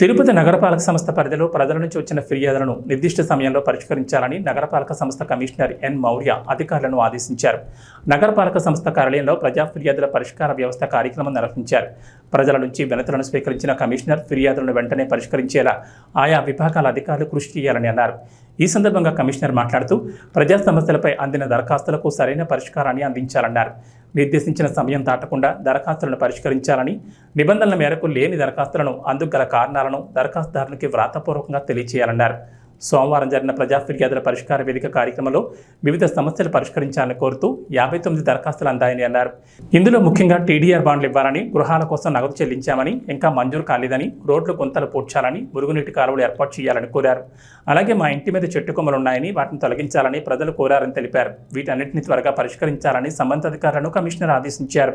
తిరుపతి నగరపాలక సంస్థ పరిధిలో ప్రజల నుంచి వచ్చిన ఫిర్యాదులను నిర్దిష్ట సమయంలో పరిష్కరించాలని నగరపాలక సంస్థ కమిషనర్ ఎన్ మౌర్య అధికారులను ఆదేశించారు. నగరపాలక సంస్థ కార్యాలయంలో ప్రజా ఫిర్యాదుల పరిష్కార వ్యవస్థ కార్యక్రమం నిర్వహించారు. ప్రజల నుంచి వినతులను స్వీకరించిన కమిషనర్ ఫిర్యాదులను వెంటనే పరిష్కరించేలా ఆయా విభాగాల అధికారులు కృషి చేయాలని అన్నారు. ఈ సందర్భంగా కమిషనర్ మాట్లాడుతూ ప్రజా సమస్యలపై అందిన దరఖాస్తులకు సరైన పరిష్కారాన్ని అందించాలన్నారు. నిర్దేశించిన సమయం దాటకుండా దరఖాస్తులను పరిష్కరించాలని నిబంధనల మేరకు లేని దరఖాస్తులను అందుకు గల కారణాలను దరఖాస్తుదారునికి వ్రాతపూర్వకంగా తెలియజేయాలన్నారు సోమవారం జరిగిన ప్రజా ఫిర్యాదుల పరిష్కార వేదిక కార్యక్రమంలో వివిధ సమస్యలు పరిష్కరించాలని కోరుతూ యాభై తొమ్మిది దరఖాస్తులు అందాయని అన్నారు. ఇందులో ముఖ్యంగా టీడీఆర్ బాండ్లు ఇవ్వాలని గృహాల కోసం నగదు చెల్లించామని ఇంకా మంజూరు కాలేదని రోడ్లు గుంతలు పూడ్చాలని మురుగునీటి కాలువలు ఏర్పాటు చేయాలని కోరారు. అలాగే మా ఇంటి మీద చెట్టు కొమ్మలు ఉన్నాయని వాటిని తొలగించాలని ప్రజలు కోరారని తెలిపారు. వీటన్నిటిని త్వరగా పరిష్కరించాలని సంబంధిత అధికారులను కమిషనర్ ఆదేశించారు.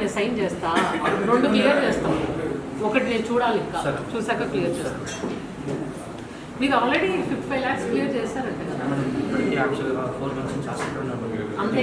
నేను సైన్ చేస్తా. రెండు క్లియర్ చేస్తాం. ఒకటి నేను చూడాలి ఇంకా. చూసాక క్లియర్ చేస్తాం. మీరు already fifty five lakhs clear చేశారంట కదా. అంత